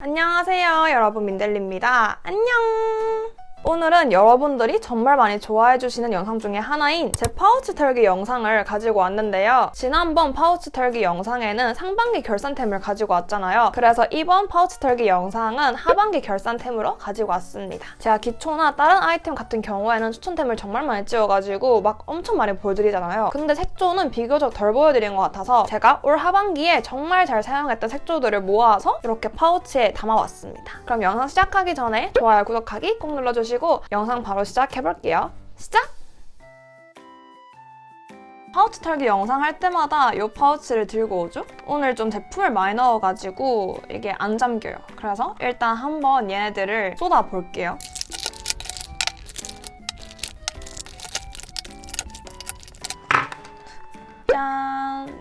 안녕하세요 여러분. 민델리입니다. 안녕 오늘은 여러분들이 정말 많이 좋아해주시는 영상 중에 하나인 제 파우치 털기 영상을 가지고 왔는데요. 지난번 파우치 털기 영상에는 상반기 결산템을 가지고 왔잖아요. 그래서 이번 파우치 털기 영상은 하반기 결산템으로 가지고 왔습니다. 제가 기초나 다른 아이템 같은 경우에는 추천템을 정말 많이 찍어가지고 막 엄청 많이 보여드리잖아요. 근데 색조는 비교적 덜 보여드린 것 같아서 제가 올 하반기에 정말 잘 사용했던 색조들을 모아서 이렇게 파우치에 담아왔습니다. 그럼 영상 시작하기 전에 좋아요, 구독하기 꼭 눌러주시고 영상 바로 시작해볼게요. 시작! 파우치 털기 영상 할 때마다 이 파우치를 들고 오죠? 오늘 좀 제품을 많이 넣어가지고 이게 안 잠겨요. 그래서 일단 한번 얘네들을 쏟아 볼게요. 짠!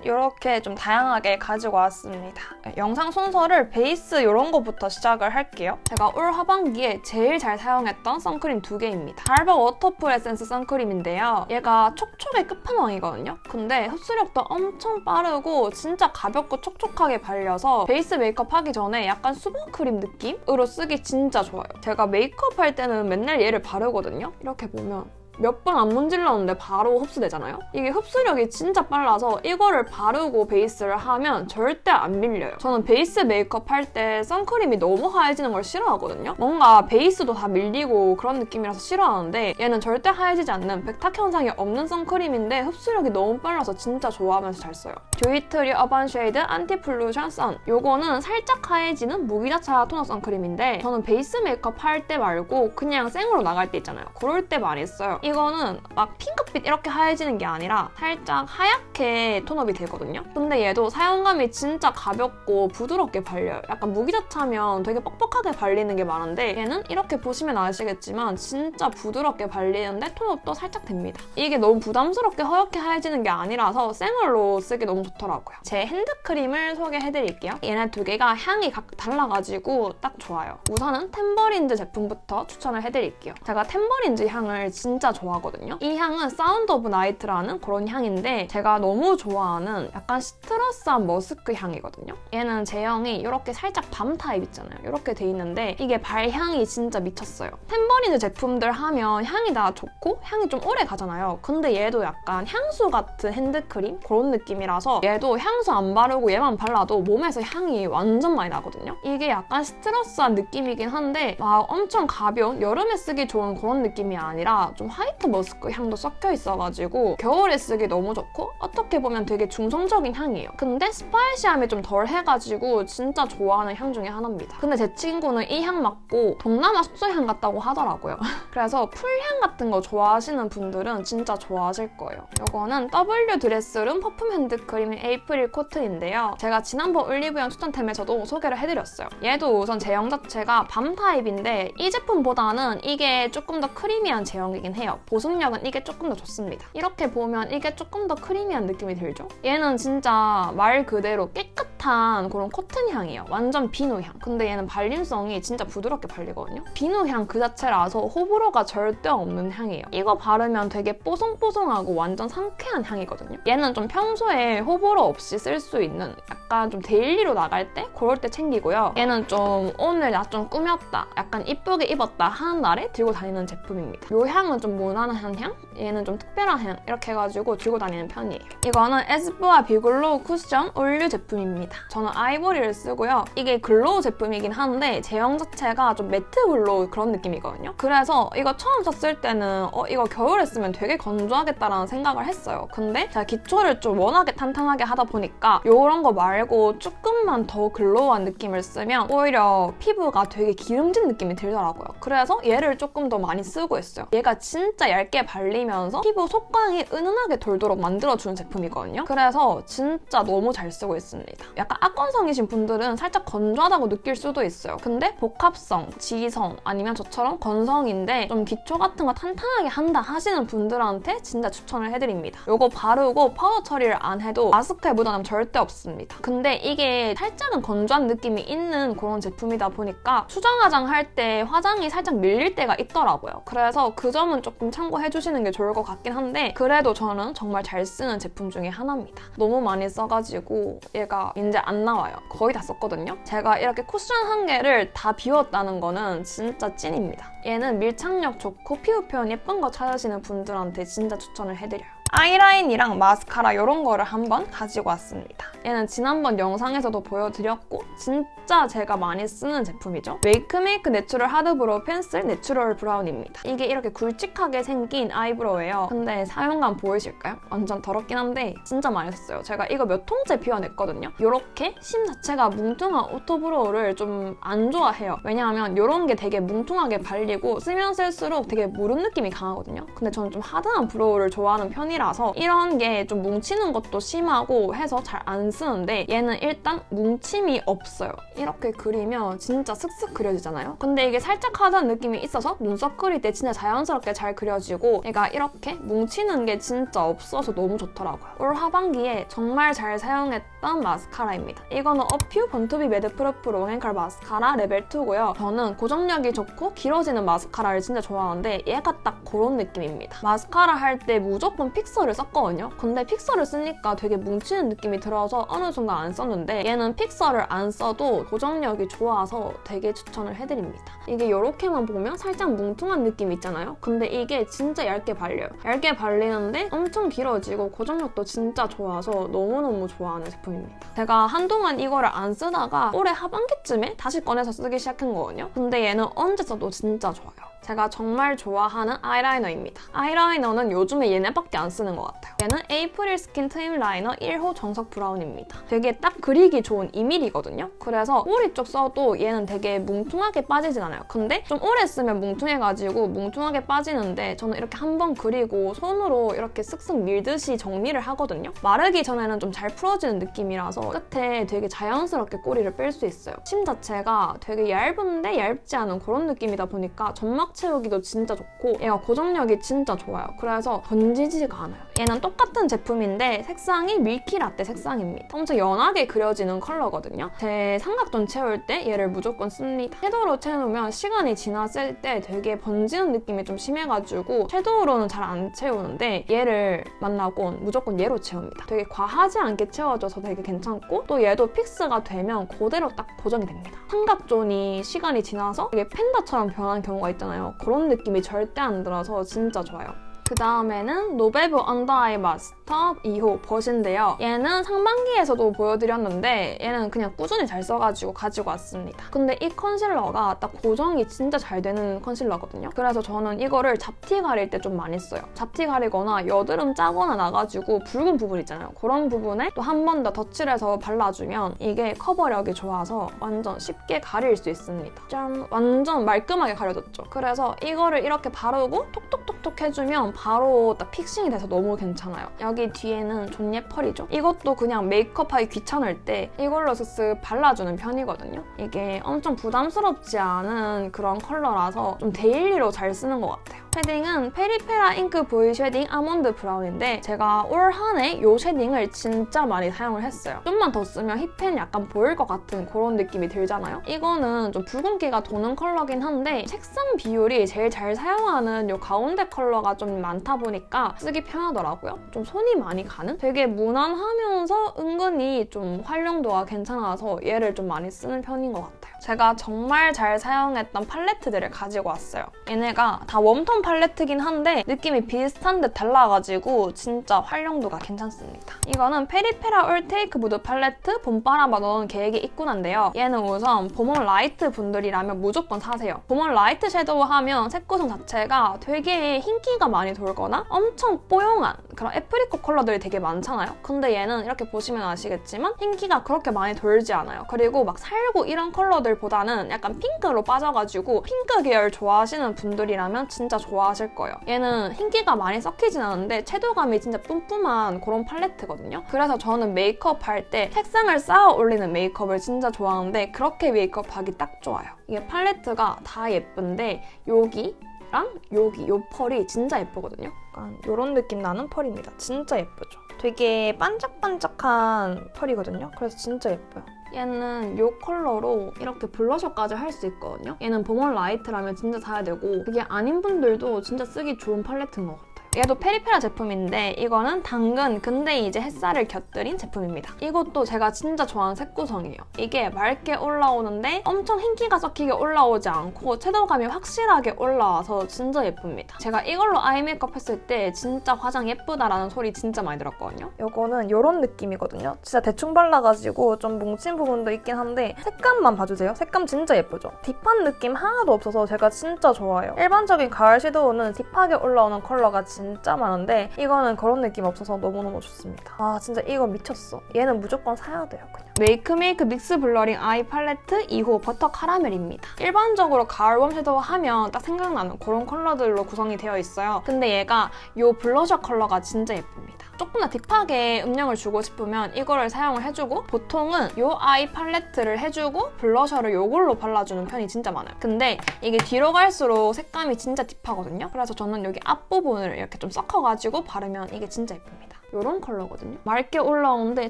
이렇게 좀 다양하게 가지고 왔습니다. 영상 순서를 베이스 이런 거부터 시작을 할게요. 제가 올 하반기에 제일 잘 사용했던 선크림 두 개입니다. 달바 워터풀 에센스 선크림인데요. 얘가 촉촉의 끝판왕이거든요. 근데 흡수력도 엄청 빠르고 진짜 가볍고 촉촉하게 발려서 베이스 메이크업 하기 전에 약간 수분 크림 느낌으로 쓰기 진짜 좋아요. 제가 메이크업 할 때는 맨날 얘를 바르거든요. 이렇게 보면 몇 번 안 문질렀는데 바로 흡수되잖아요? 이게 흡수력이 진짜 빨라서 이거를 바르고 베이스를 하면 절대 안 밀려요. 저는 베이스 메이크업 할 때 선크림이 너무 하얘지는 걸 싫어하거든요? 뭔가 베이스도 다 밀리고 그런 느낌이라서 싫어하는데 얘는 절대 하얘지지 않는 백탁 현상이 없는 선크림인데 흡수력이 너무 빨라서 진짜 좋아하면서 잘 써요. 듀이트리 어반 쉐이드 안티 플루션 선 요거는 살짝 하얘지는 무기자차 토너 선크림인데 저는 베이스 메이크업 할 때 말고 그냥 생으로 나갈 때 있잖아요. 그럴 때 많이 써요. 이거는 막 핑크빛 이렇게 하얘지는 게 아니라 살짝 하얗게 톤업이 되거든요. 근데 얘도 사용감이 진짜 가볍고 부드럽게 발려요. 약간 무기자차면 되게 뻑뻑하게 발리는 게 많은데 얘는 이렇게 보시면 아시겠지만 진짜 부드럽게 발리는데 톤업도 살짝 됩니다. 이게 너무 부담스럽게 허옇게 하얘지는 게 아니라서 생얼로 쓰기 너무 좋더라고요. 제 핸드크림을 소개해드릴게요. 얘네 두 개가 향이 각 달라가지고 딱 좋아요. 우선은 템버린즈 제품부터 추천을 해드릴게요. 제가 템버린즈 향을 진짜 좋아하거든요. 이 향은 사운드 오브 나이트라는 그런 향인데 제가 너무 좋아하는 약간 시트러스한 머스크 향이거든요. 얘는 제형이 이렇게 살짝 밤 타입 있잖아요. 이렇게 돼 있는데 이게 발향이 진짜 미쳤어요. 템버린즈 제품들 하면 향이 다 좋고 향이 좀 오래 가잖아요. 근데 얘도 약간 향수 같은 핸드크림 그런 느낌이라서 얘도 향수 안 바르고 얘만 발라도 몸에서 향이 완전 많이 나거든요. 이게 약간 시트러스한 느낌이긴 한데 막 엄청 가벼운 여름에 쓰기 좋은 그런 느낌이 아니라 좀 화이 트 머스크 향도 섞여 있어가지고 겨울에 쓰기 너무 좋고 어떻게 보면 되게 중성적인 향이에요. 근데 스파이시함이 좀 덜 해가지고 진짜 좋아하는 향 중에 하나입니다. 근데 제 친구는 이향 맞고 동남아 숙소향 같다고 하더라고요. 그래서 풀향 같은 거 좋아하시는 분들은 진짜 좋아하실 거예요. 이거는 W 드레스룸 퍼퓸 핸드크림 에이프릴 코튼인데요. 제가 지난번 올리브영 추천템에서도 소개를 해드렸어요. 얘도 우선 제형 자체가 밤 타입인데 이 제품보다는 이게 조금 더 크리미한 제형이긴 해요. 보습력은 이게 조금 더 좋습니다. 이렇게 보면 이게 조금 더 크리미한 느낌이 들죠? 얘는 진짜 말 그대로 깨끗 한 그런 코튼 향이에요. 완전 비누 향. 근데 얘는 발림성이 진짜 부드럽게 발리거든요. 비누 향 그 자체라서 호불호가 절대 없는 향이에요. 이거 바르면 되게 뽀송뽀송하고 완전 상쾌한 향이거든요. 얘는 좀 평소에 호불호 없이 쓸 수 있는 약간 좀 데일리로 나갈 때 그럴 때 챙기고요. 얘는 좀 오늘 나 좀 꾸몄다, 약간 이쁘게 입었다 하는 날에 들고 다니는 제품입니다. 이 향은 좀 무난한 향, 얘는 좀 특별한 향 이렇게 해가지고 들고 다니는 편이에요. 이거는 에스쁘아 비글로우 쿠션 올류 제품입니다. 저는 아이보리를 쓰고요. 이게 글로우 제품이긴 한데 제형 자체가 좀 매트 글로우 그런 느낌이거든요. 그래서 이거 처음 썼을 때는 어 이거 겨울에 쓰면 되게 건조하겠다라는 생각을 했어요. 근데 제가 기초를 좀 워낙에 탄탄하게 하다 보니까 이런 거 말고 조금만 더 글로우한 느낌을 쓰면 오히려 피부가 되게 기름진 느낌이 들더라고요. 그래서 얘를 조금 더 많이 쓰고 있어요. 얘가 진짜 얇게 발리면서 피부 속광이 은은하게 돌도록 만들어주는 제품이거든요. 그래서 진짜 너무 잘 쓰고 있습니다. 약간 악건성이신 분들은 살짝 건조하다고 느낄 수도 있어요. 근데 복합성, 지성 아니면 저처럼 건성인데 좀 기초 같은 거 탄탄하게 한다 하시는 분들한테 진짜 추천을 해드립니다. 이거 바르고 파우더 처리를 안 해도 마스크에 묻어남 절대 없습니다. 근데 이게 살짝은 건조한 느낌이 있는 그런 제품이다 보니까 수정 화장 할 때 화장이 살짝 밀릴 때가 있더라고요. 그래서 그 점은 조금 참고해 주시는 게 좋을 것 같긴 한데 그래도 저는 정말 잘 쓰는 제품 중에 하나입니다. 너무 많이 써가지고 얘가 이제 안 나와요. 거의 다 썼거든요. 제가 이렇게 쿠션 한 개를 다 비웠다는 거는 진짜 찐입니다. 얘는 밀착력 좋고 피부 표현 예쁜 거 찾으시는 분들한테 진짜 추천을 해드려요. 아이라인이랑 마스카라 이런 거를 한번 가지고 왔습니다. 얘는 지난번 영상에서도 보여드렸고 진짜 제가 많이 쓰는 제품이죠. 메이크메이크 내추럴 하드브로우 펜슬 내추럴 브라운입니다. 이게 이렇게 굵직하게 생긴 아이브로우예요. 근데 사용감 보이실까요? 완전 더럽긴 한데 진짜 많이 썼어요. 제가 이거 몇 통째 비워냈거든요. 이렇게 심 자체가 뭉퉁한 오토브로우를 좀 안 좋아해요. 왜냐하면 이런 게 되게 뭉퉁하게 발리고 쓰면 쓸수록 되게 무른 느낌이 강하거든요. 근데 저는 좀 하드한 브로우를 좋아하는 편이 라서 이런 게 좀 뭉치는 것도 심하고 해서 잘 안 쓰는데 얘는 일단 뭉침이 없어요. 이렇게 그리면 진짜 슥슥 그려지잖아요. 근데 이게 살짝 하드한 느낌이 있어서 눈썹 그릴 때 진짜 자연스럽게 잘 그려지고 얘가 이렇게 뭉치는 게 진짜 없어서 너무 좋더라고요. 올 하반기에 정말 잘 사용했던 마스카라입니다. 이거는 어퓨 번투비 매드 프루프 롱앤컬 마스카라 레벨 2고요. 저는 고정력이 좋고 길어지는 마스카라를 진짜 좋아하는데 얘가 딱 그런 느낌입니다. 마스카라 할 때 무조건 픽 서를 썼거든요. 근데 픽서를 쓰니까 되게 뭉치는 느낌이 들어서 어느 순간 안 썼는데 얘는 픽서를 안 써도 고정력이 좋아서 되게 추천을 해드립니다. 이게 이렇게만 보면 살짝 뭉퉁한 느낌 있잖아요. 근데 이게 진짜 얇게 발려요. 얇게 발리는데 엄청 길어지고 고정력도 진짜 좋아서 너무너무 좋아하는 제품입니다. 제가 한동안 이거를 안 쓰다가 올해 하반기쯤에 다시 꺼내서 쓰기 시작한 거거든요. 근데 얘는 언제 써도 진짜 좋아요. 제가 정말 좋아하는 아이라이너입니다. 아이라이너는 요즘에 얘네밖에 안 쓰는 것 같아요. 얘는 에이프릴 스킨 트임 라이너 1호 정석 브라운입니다. 되게 딱 그리기 좋은 2mm거든요. 그래서 꼬리 쪽 써도 얘는 되게 뭉퉁하게 빠지진 않아요. 근데 좀 오래 쓰면 뭉퉁해가지고 뭉퉁하게 빠지는데 저는 이렇게 한 번 그리고 손으로 이렇게 쓱쓱 밀듯이 정리를 하거든요. 마르기 전에는 좀 잘 풀어지는 느낌이라서 끝에 되게 자연스럽게 꼬리를 뺄 수 있어요. 심 자체가 되게 얇은데 얇지 않은 그런 느낌이다 보니까 점막 채우기도 진짜 좋고 얘가 고정력이 진짜 좋아요. 그래서 번지지가 않아요. 얘는 똑같은 제품인데 색상이 밀키라떼 색상입니다. 엄청 연하게 그려지는 컬러거든요. 제 삼각존 채울 때 얘를 무조건 씁니다. 섀도우로 채우면 시간이 지났을 때 되게 번지는 느낌이 좀 심해가지고 섀도우로는 잘 안 채우는데 얘를 만나곤 무조건 얘로 채웁니다. 되게 과하지 않게 채워져서 되게 괜찮고 또 얘도 픽스가 되면 그대로 딱 고정이 됩니다. 삼각존이 시간이 지나서 되게 펜다처럼 변하는 경우가 있잖아요. 그런 느낌이 절대 안 들어서 진짜 좋아요. 그 다음에는 노베브 언더아이 마스터 2호 버신데요. 얘는 상반기에서도 보여드렸는데 얘는 그냥 꾸준히 잘 써가지고 가지고 왔습니다. 근데 이 컨실러가 딱 고정이 진짜 잘 되는 컨실러거든요. 그래서 저는 이거를 잡티 가릴 때 좀 많이 써요. 잡티 가리거나 여드름 짜거나 나가지고 붉은 부분 있잖아요. 그런 부분에 또 한 번 더 덧칠을 해서 발라주면 이게 커버력이 좋아서 완전 쉽게 가릴 수 있습니다. 짠! 완전 말끔하게 가려졌죠. 그래서 이거를 이렇게 바르고 톡톡톡톡 해주면 바로 딱 픽싱이 돼서 너무 괜찮아요. 여기 뒤에는 존예 펄이죠. 이것도 그냥 메이크업하기 귀찮을 때 이걸로 슥슥 발라주는 편이거든요. 이게 엄청 부담스럽지 않은 그런 컬러라서 좀 데일리로 잘 쓰는 것 같아요. 쉐딩은 페리페라 잉크 보이 쉐딩 아몬드 브라운인데 제가 올 한 해 이 쉐딩을 진짜 많이 사용을 했어요. 좀만 더 쓰면 힙펜 약간 보일 것 같은 그런 느낌이 들잖아요. 이거는 좀 붉은기가 도는 컬러긴 한데 색상 비율이 제일 잘 사용하는 이 가운데 컬러가 좀 많다 보니까 쓰기 편하더라고요. 좀 손이 많이 가는? 되게 무난하면서 은근히 좀 활용도가 괜찮아서 얘를 좀 많이 쓰는 편인 것 같아요. 제가 정말 잘 사용했던 팔레트들을 가지고 왔어요. 얘네가 다 웜톤 팔레트긴 한데 느낌이 비슷한 듯 달라가지고 진짜 활용도가 괜찮습니다. 이거는 페리페라 올 테이크 무드 팔레트 봄바람아 넣은 계획이 있구나인데요. 얘는 우선 봄원 라이트 분들이라면 무조건 사세요. 봄원 라이트 섀도우 하면 색 구성 자체가 되게 흰기가 많이 돌거나 엄청 뽀용한 그런 애프리코 컬러들이 되게 많잖아요. 근데 얘는 이렇게 보시면 아시겠지만 흰기가 그렇게 많이 돌지 않아요. 그리고 막 살고 이런 컬러들보다는 약간 핑크로 빠져가지고 핑크 계열 좋아하시는 분들이라면 진짜 좋아 하실 거예요. 얘는 흰기가 많이 섞이진 않은데 채도감이 진짜 뿜뿜한 그런 팔레트거든요. 그래서 저는 메이크업 할 때 색상을 쌓아 올리는 메이크업을 진짜 좋아하는데 그렇게 메이크업 하기 딱 좋아요. 이게 팔레트가 다 예쁜데 여기 랑 여기 요 펄이 진짜 예쁘거든요. 약간 이런 느낌 나는 펄입니다. 진짜 예쁘죠. 되게 반짝반짝한 펄이거든요. 그래서 진짜 예뻐요. 얘는 이 컬러로 이렇게 블러셔까지 할 수 있거든요. 얘는 봄원 라이트라면 진짜 사야 되고 그게 아닌 분들도 진짜 쓰기 좋은 팔레트인 것 같아요. 얘도 페리페라 제품인데 이거는 당근 근데 이제 햇살을 곁들인 제품입니다. 이것도 제가 진짜 좋아하는 색구성이에요. 이게 맑게 올라오는데 엄청 흰기가 섞이게 올라오지 않고 채도감이 확실하게 올라와서 진짜 예쁩니다. 제가 이걸로 아이 메이크업 했을 때 진짜 화장 예쁘다라는 소리 진짜 많이 들었거든요. 이거는 이런 느낌이거든요. 진짜 대충 발라가지고 좀 뭉친 부분도 있긴 한데 색감만 봐주세요. 색감 진짜 예쁘죠? 딥한 느낌 하나도 없어서 제가 진짜 좋아해요. 일반적인 가을 섀도우는 딥하게 올라오는 컬러가 진짜 많은데 이거는 그런 느낌 없어서 너무너무 좋습니다. 아 진짜 이거 미쳤어. 얘는 무조건 사야 돼요 그냥. 메이크메이크 믹스 블러링 아이 팔레트 2호 버터 카라멜입니다. 일반적으로 가을 웜 섀도우 하면 딱 생각나는 그런 컬러들로 구성이 되어 있어요. 근데 얘가 이 블러셔 컬러가 진짜 예쁩니다. 조금 더 딥하게 음영을 주고 싶으면 이거를 사용을 해주고 보통은 이 아이 팔레트를 해주고 블러셔를 이걸로 발라주는 편이 진짜 많아요. 근데 이게 뒤로 갈수록 색감이 진짜 딥하거든요. 그래서 저는 여기 앞부분을 이렇게 좀 섞어가지고 바르면 이게 진짜 예쁩니다. 이런 컬러거든요. 맑게 올라오는데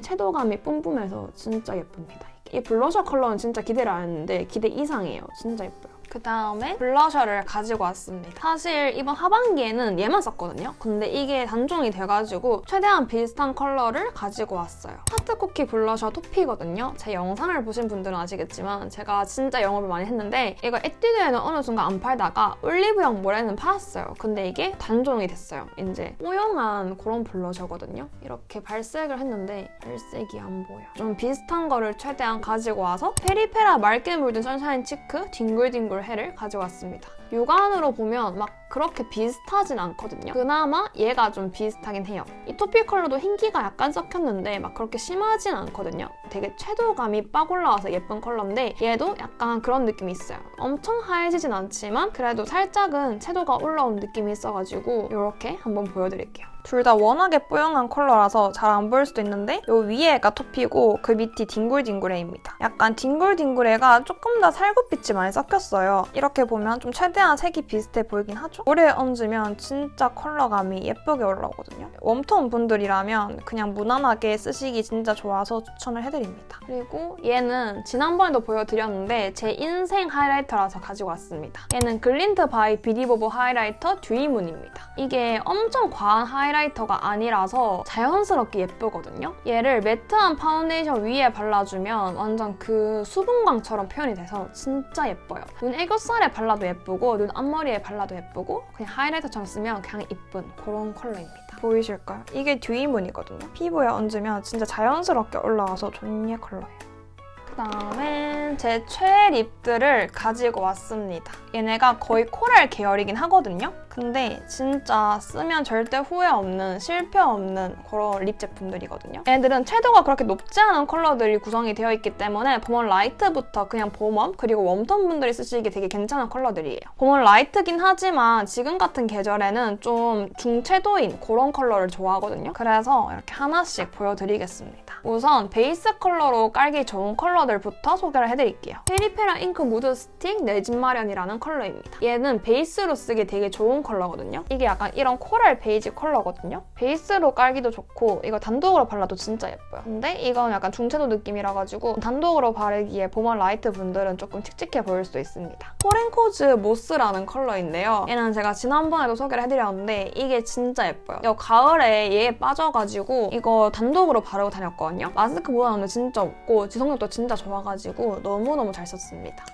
채도감이 뿜뿜해서 진짜 예쁩니다. 이 블러셔 컬러는 진짜 기대를 안 했는데 기대 이상이에요. 진짜 예뻐요. 그 다음에 블러셔를 가지고 왔습니다. 사실 이번 하반기에는 얘만 썼거든요. 근데 이게 단종이 돼가지고 최대한 비슷한 컬러를 가지고 왔어요. 하트쿠키 블러셔 토피거든요. 제 영상을 보신 분들은 아시겠지만 제가 진짜 영업을 많이 했는데 이거 에뛰드에는 어느 순간 안 팔다가 올리브영 몰에는 팔았어요. 근데 이게 단종이 됐어요. 이제 뽀용한 그런 블러셔거든요. 이렇게 발색을 했는데 발색이 안 보여. 좀 비슷한 거를 최대한 가지고 와서 페리페라 맑게 물든 선샤인 치크 딩글딩글 해를 가져왔습니다. 육안으로 보면 막 그렇게 비슷하진 않거든요. 그나마 얘가 좀 비슷하긴 해요. 이 토피 컬러도 흰기가 약간 섞였는데 막 그렇게 심하진 않거든요. 되게 채도감이 빡 올라와서 예쁜 컬러인데 얘도 약간 그런 느낌이 있어요. 엄청 하얘지진 않지만 그래도 살짝은 채도가 올라온 느낌이 있어가지고 이렇게 한번 보여드릴게요. 둘 다 워낙에 뽀용한 컬러라서 잘 안 보일 수도 있는데 요 위에가 토피고 그 밑이 딩글딩글해입니다. 약간 딩글딩글해가 조금 더 살구빛이 많이 섞였어요. 이렇게 보면 좀 최대한 색이 비슷해 보이긴 하죠? 오래 얹으면 진짜 컬러감이 예쁘게 올라오거든요. 웜톤 분들이라면 그냥 무난하게 쓰시기 진짜 좋아서 추천을 해드립니다. 그리고 얘는 지난번에도 보여드렸는데 제 인생 하이라이터라서 가지고 왔습니다. 얘는 글린트 바이 비디보브 하이라이터 듀이문입니다. 이게 엄청 과한 하이라이터가 아니라서 자연스럽게 예쁘거든요. 얘를 매트한 파운데이션 위에 발라주면 완전 그 수분광처럼 표현이 돼서 진짜 예뻐요. 눈 애교살에 발라도 예쁘고 눈 앞머리에 발라도 예쁘고 그냥 하이라이터처럼 쓰면 그냥 이쁜 그런 컬러입니다. 보이실까요? 이게 듀이문이거든요. 피부에 얹으면 진짜 자연스럽게 올라와서 존예 컬러예요. 그다음에 제 최애 립들을 가지고 왔습니다. 얘네가 거의 코랄 계열이긴 하거든요. 근데 진짜 쓰면 절대 후회 없는 실패 없는 그런 립 제품들이거든요. 얘들은 채도가 그렇게 높지 않은 컬러들이 구성이 되어 있기 때문에 봄웜 라이트부터 그냥 봄웜 그리고 웜톤 분들이 쓰시기 되게 괜찮은 컬러들이에요. 봄웜 라이트긴 하지만 지금 같은 계절에는 좀 중채도인 그런 컬러를 좋아하거든요. 그래서 이렇게 하나씩 보여드리겠습니다. 우선 베이스 컬러로 깔기 좋은 컬러들부터 소개를 해드릴게요. 페리페라 잉크 무드 스틱 내 집 마련이라는 컬러입니다. 얘는 베이스로 쓰기 되게 좋은 컬러거든요. 이게 약간 이런 코랄 베이지 컬러거든요. 베이스로 깔기도 좋고 이거 단독으로 발라도 진짜 예뻐요. 근데 이건 약간 중채도 느낌이라 가지고 단독으로 바르기에 봄원 라이트 분들은 조금 칙칙해 보일 수 있습니다. 포렌코즈 모스라는 컬러인데요. 얘는 제가 지난번에도 소개를 해드렸는데 이게 진짜 예뻐요. 이거 가을에 얘에 빠져가지고 이거 단독으로 바르고 다녔거든요. 마스크보다는 진짜 없고 지속력도 진짜 좋아가지고 너무너무 잘 썼습니다.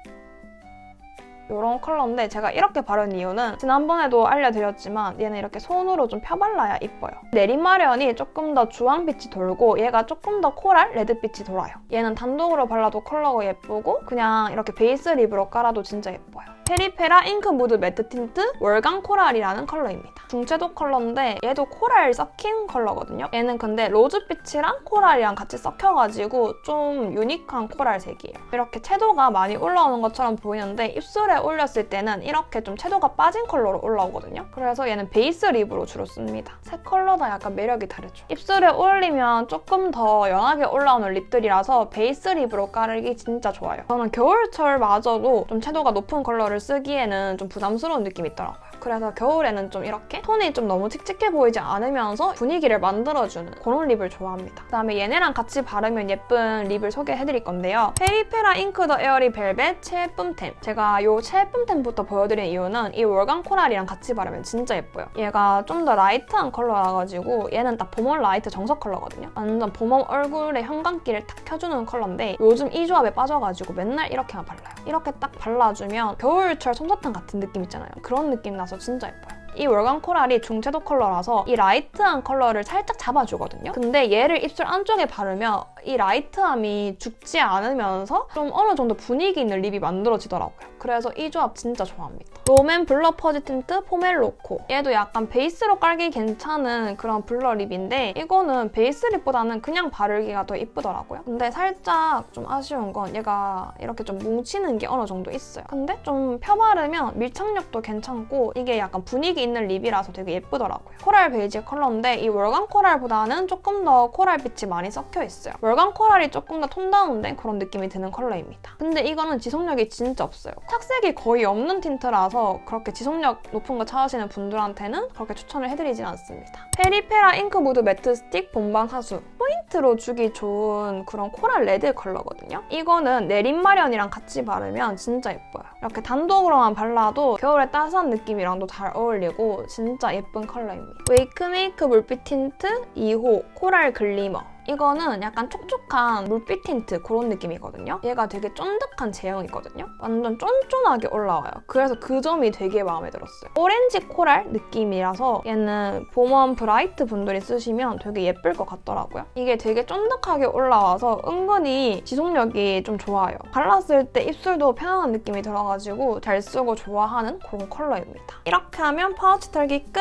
이런 컬러인데 제가 이렇게 바른 이유는 지난번에도 알려드렸지만 얘는 이렇게 손으로 좀 펴발라야 이뻐요. 내리마련이 조금 더 주황빛이 돌고 얘가 조금 더 코랄 레드빛이 돌아요. 얘는 단독으로 발라도 컬러가 예쁘고 그냥 이렇게 베이스 립으로 깔아도 진짜 예뻐요. 페리페라 잉크 무드 매트 틴트 월강 코랄이라는 컬러입니다. 중채도 컬러인데 얘도 코랄 섞인 컬러거든요. 얘는 근데 로즈빛이랑 코랄이랑 같이 섞여가지고 좀 유니크한 코랄색이에요. 이렇게 채도가 많이 올라오는 것처럼 보이는데 입술에 올렸을 때는 이렇게 좀 채도가 빠진 컬러로 올라오거든요. 그래서 얘는 베이스 립으로 주로 씁니다. 세 컬러 다 약간 매력이 다르죠. 입술에 올리면 조금 더 연하게 올라오는 립들이라서 베이스 립으로 깔기 진짜 좋아요. 저는 겨울철마저도 좀 채도가 높은 컬러를 쓰기에는 좀 부담스러운 느낌이 있더라고요. 그래서 겨울에는 좀 이렇게 톤이 좀 너무 칙칙해 보이지 않으면서 분위기를 만들어주는 그런 립을 좋아합니다. 그다음에 얘네랑 같이 바르면 예쁜 립을 소개해드릴 건데요. 페리페라 잉크 더 에어리 벨벳 최예쁨템. 제가 이 최예쁨템부터 보여드린 이유는 이 월간 코랄이랑 같이 바르면 진짜 예뻐요. 얘가 좀 더 라이트한 컬러라 가지고 얘는 딱 봄웜 라이트 정석 컬러거든요. 완전 봄웜 얼굴에 형광기를 탁 켜주는 컬러인데 요즘 이 조합에 빠져가지고 맨날 이렇게만 발라요. 이렇게 딱 발라주면 겨울철 솜사탕 같은 느낌 있잖아요. 그런 느낌 나서 진짜 예뻐요. 이 월간 코랄이 중채도 컬러라서 이 라이트한 컬러를 살짝 잡아주거든요. 근데 얘를 입술 안쪽에 바르면 이 라이트함이 죽지 않으면서 좀 어느 정도 분위기 있는 립이 만들어지더라고요. 그래서 이 조합 진짜 좋아합니다. 롬앤 블러 퍼지 틴트 포멜로코. 얘도 약간 베이스로 깔기 괜찮은 그런 블러 립인데 이거는 베이스 립보다는 그냥 바르기가 더 이쁘더라고요. 근데 살짝 좀 아쉬운 건 얘가 이렇게 좀 뭉치는 게 어느 정도 있어요. 근데 좀 펴바르면 밀착력도 괜찮고 이게 약간 분위기 있는 립이라서 되게 예쁘더라고요. 코랄 베이지 컬러인데 이 월간 코랄보다는 조금 더 코랄 빛이 많이 섞여 있어요. 월간 코랄이 조금 더 톤 다운된 그런 느낌이 드는 컬러입니다. 근데 이거는 지속력이 진짜 없어요. 착색이 거의 없는 틴트라서 그렇게 지속력 높은 거 찾으시는 분들한테는 그렇게 추천을 해드리진 않습니다. 페리페라 잉크 무드 매트 스틱 본방 하수. 포인트로 주기 좋은 그런 코랄 레드 컬러거든요. 이거는 내림 마련이랑 같이 바르면 진짜 예뻐요. 이렇게 단독으로만 발라도 겨울에 따스한 느낌이랑도 잘 어울리고 진짜 예쁜 컬러입니다. 웨이크메이크 물빛 틴트 2호 코랄 글리머. 이거는 약간 촉촉한 물빛 틴트 그런 느낌이거든요. 얘가 되게 쫀득한 제형이거든요. 완전 쫀쫀하게 올라와요. 그래서 그 점이 되게 마음에 들었어요. 오렌지 코랄 느낌이라서 얘는 봄원 브라이트 분들이 쓰시면 되게 예쁠 것 같더라고요. 이게 되게 쫀득하게 올라와서 은근히 지속력이 좀 좋아요. 발랐을 때 입술도 편안한 느낌이 들어가지고 잘 쓰고 좋아하는 그런 컬러입니다. 이렇게 하면 파우치 털기 끝!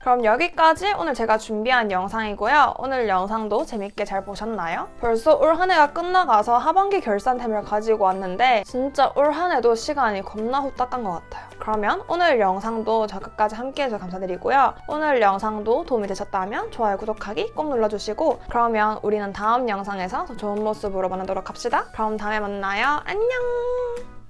그럼 여기까지 오늘 제가 준비한 영상이고요. 오늘 영상도 재밌게 잘 보셨나요? 벌써 올 한 해가 끝나가서 하반기 결산템을 가지고 왔는데 진짜 올 한 해도 시간이 겁나 후딱 간 것 같아요. 그러면 오늘 영상도 저 끝까지 함께해서 감사드리고요. 오늘 영상도 도움이 되셨다면 좋아요, 구독하기 꼭 눌러주시고 그러면 우리는 다음 영상에서 더 좋은 모습으로 만나도록 합시다. 그럼 다음에 만나요. 안녕!